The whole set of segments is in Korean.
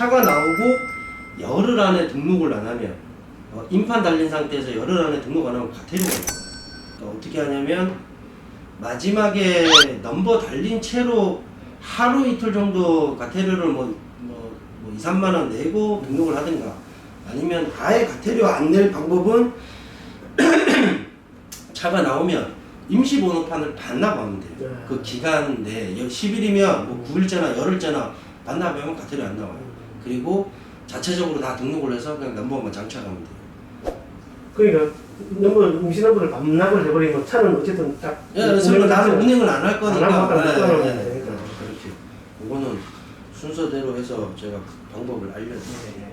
차가 나오고 열흘 안에 등록을 안 하면 어, 인판 달린 상태에서 열흘 안에 등록 안 하면 과태료가 나요. 그러니까 어떻게 하냐면 마지막에 넘버 달린 채로 하루 이틀 정도 과태료를 뭐, 뭐, 뭐 2, 3만 원 내고 등록을 하든가 아니면 아예 과태료 안 낼 방법은 차가 나오면 임시 번호판을 반납하면 돼요. 네. 그 기간 내에 10일이면 뭐 9일째나 열흘째나 반납하면 과태료 안 나와요. 그리고 자체적으로 다 등록을 해서 그냥 넘버만 장착하면 돼요. 그러니까 넘버 임시 넘버를 반납을 해버리면 차는 어쨌든 딱 예, 그래서 나는 운행을 안 할 거니까. 안 하고 예, 딱 예, 예, 되니까. 그렇게. 이거는 순서대로 해서 제가 그 방법을 알려드릴게요. 예, 예.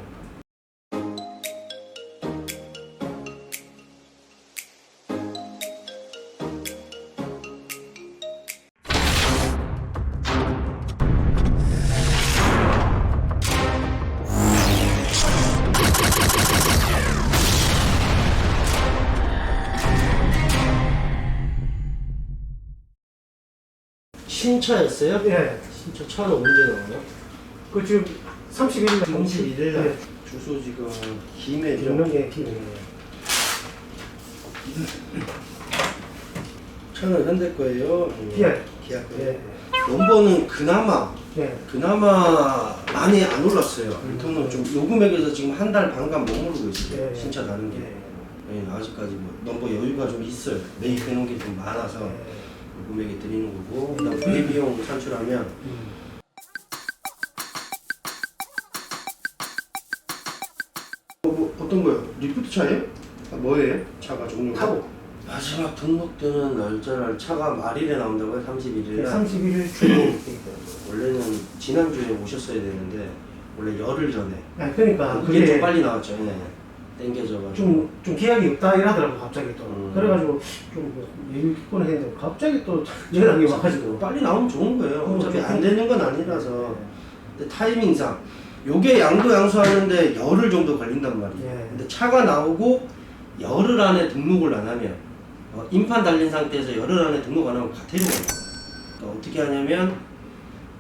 신차였어요? 예. 신차 차는 언제 나와요? 그 지금 31일 날 31일 날 예. 주소지가 김해죠. 명령에 기회. 차는 현대 거예요. 기아. 기아 거예요. 예. 넘버는 그나마 예. 그나마 많이 안 올랐어요. 음. 보통은 좀 요금액에서 지금 한 달 반간 머무르고 있어요. 예. 신차 다는 게. 예. 예, 아직까지 뭐 넘버 여유가 좀 있어요. 매입해 놓은 게 좀 많아서 예. 요금액에 드리는 거고 그다음 부의 비용 산출하면 음. 뭐, 뭐 어떤 거요? 리프트 차예요? 아, 뭐예요? 차가 종류가? 타고 마지막 등록되는 날짜를 차가 말일에 나온다고 요? 31일 날? 31일 출고. 원래는 지난주에 오셨어야 되는데 원래 열흘 전에 아, 그러니까 그게 좀 그게 빨리 나왔죠. 네. 땡겨져가지고 좀, 좀 계약이 없다 이러더라고 갑자기 또 음. 그래가지고 좀 얘기 듣곤 했는데 갑자기 또 연락이 와가지고 빨리 나오면 좋은 거예요. 어, 어차피 좀- 안 되는 건 아니라서 근데 타이밍상 요게 양도 양수하는데 열흘 정도 걸린단 말이에요. 예. 근데 차가 나오고 열흘 안에 등록을 안 하면 어, 인판 달린 상태에서 열흘 안에 등록 안 하면 과태료가 나요. 그러니까 어떻게 하냐면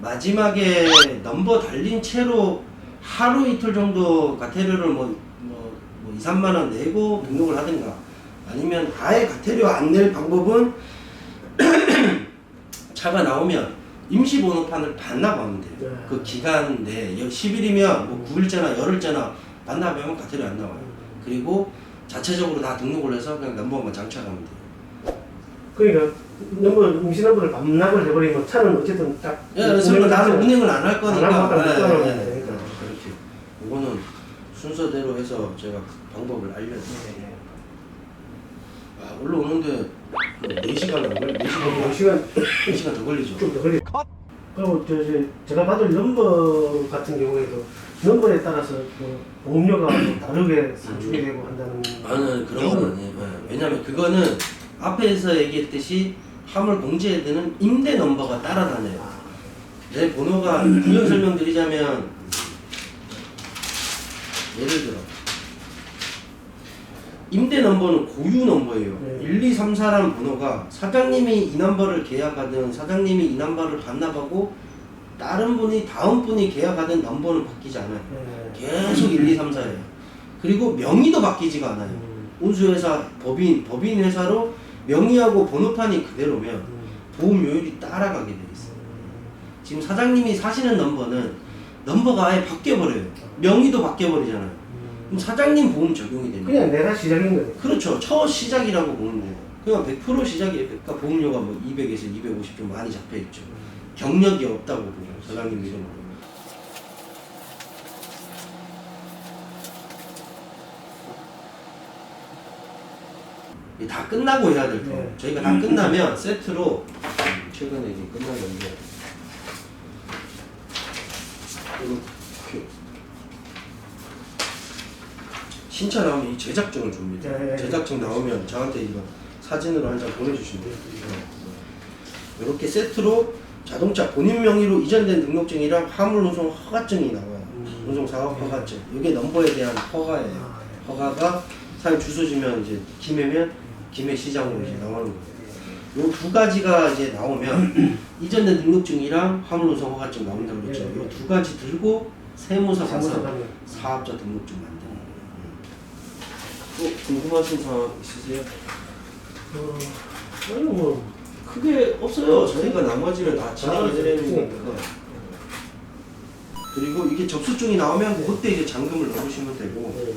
마지막에 넘버 달린 채로 하루 이틀 정도 과태료를 뭐, 뭐, 뭐 2, 3만 원 내고 등록을 하든가 아니면 아예 과태료 안 낼 방법은 차가 나오면 임시 번호판을 반납하면 돼요. 네. 그 기간 내에 10일이면 뭐 9일째나 열흘째나 반납하면 과태료 안 나와요. 그리고 자체적으로 다 등록을 해서 그냥 넘버만 장착하면 돼요. 그러니까 넘버 임시 넘버를 반납을 해버리면 차는 어쨌든 딱 예, 그래서 운행 나는 운행을 안 할 거니까. 안 하고 딱 예, 예, 예, 되니까. 그렇게. 이거는 순서대로 해서 제가 그 방법을 알려드릴게요. 예, 예. 아, 올라오는데 4시간 안 걸려? 4시간, 뭐 시간 4시간 더 걸리죠? 좀 더 걸리. 그리고 저, 저 제가 받을 넘버 같은 경우에도 넘버에 따라서 뭐 보험료가 좀 다르게 산출이 되고 한다는. 아는 그런 건 아니에요. 예, 왜냐면 그거는 앞에서 얘기했듯이 화물 공제에드는 임대 넘버가 따라다녀요. 아, 내 번호가 구현 설명드리자면 예를 들어 임대 넘버는 고유 넘버예요. 네. 1, 2, 3, 4라는 번호가 사장님이 이 넘버를 계약하든 사장님이 이 넘버를 반납하고 다른 분이 다음 분이 계약하든 넘버는 바뀌지 않아요. 예. 계속 1, 2, 3, 4예요. 그리고 명의도 바뀌지가 않아요. 음, 운수회사 법인 법인 회사로 명의하고 번호판이 그대로면 음, 보험료율이 따라가게 돼 있어요. 지금 사장님이 사시는 넘버는 넘버가 아예 바뀌어 버려요. 명의도 바뀌어 버리잖아요. 그럼 음. 사장님 보험 적용이 됩니다. 그냥 내가 시작인 거예요. 그렇죠. 첫 시작이라고 보면 돼요. 그냥 100% 시작이에요. 그러니까 보험료가 뭐 200에서 250 좀 많이 잡혀 있죠. 경력이 없다고 보죠. 사장님 이름으로. 다 끝나고 해야 될 거예요. 네. 저희가 다 끝나면 세트로 음, 최근에 이게 끝나는데 이렇게 신차 나오면 이 제작증을 줍니다. 네. 제작증 나오면 저한테 이거 사진으로 한 장 보내주시면 돼요. 이렇게 세트로 자동차 본인 명의로 이전된 등록증이랑 화물 운송 허가증이 나와요. 음. 운송 사업 허가증. 이게 넘버에 대한 허가예요. 아, 예. 허가가 사용 주소지면 이제 김해면 김해 시장으로 이제 나오는 거예요. 요 두 가지가 이제 나오면 이전된 등록증이랑 화물 운송 허가증 나온다고 그랬죠. 예. 요두 가지 들고 세무서 가서. 사업자 등록증 만드는 또 궁금하신 사항 있으세요? 어, 아니 뭐 크게 없어요. 저희가 나머지를 다 진행해 드리는 아, 거니까. 그리고 이게 접수증이 나오면 그때 이제 잔금을 넣으시면 되고 네.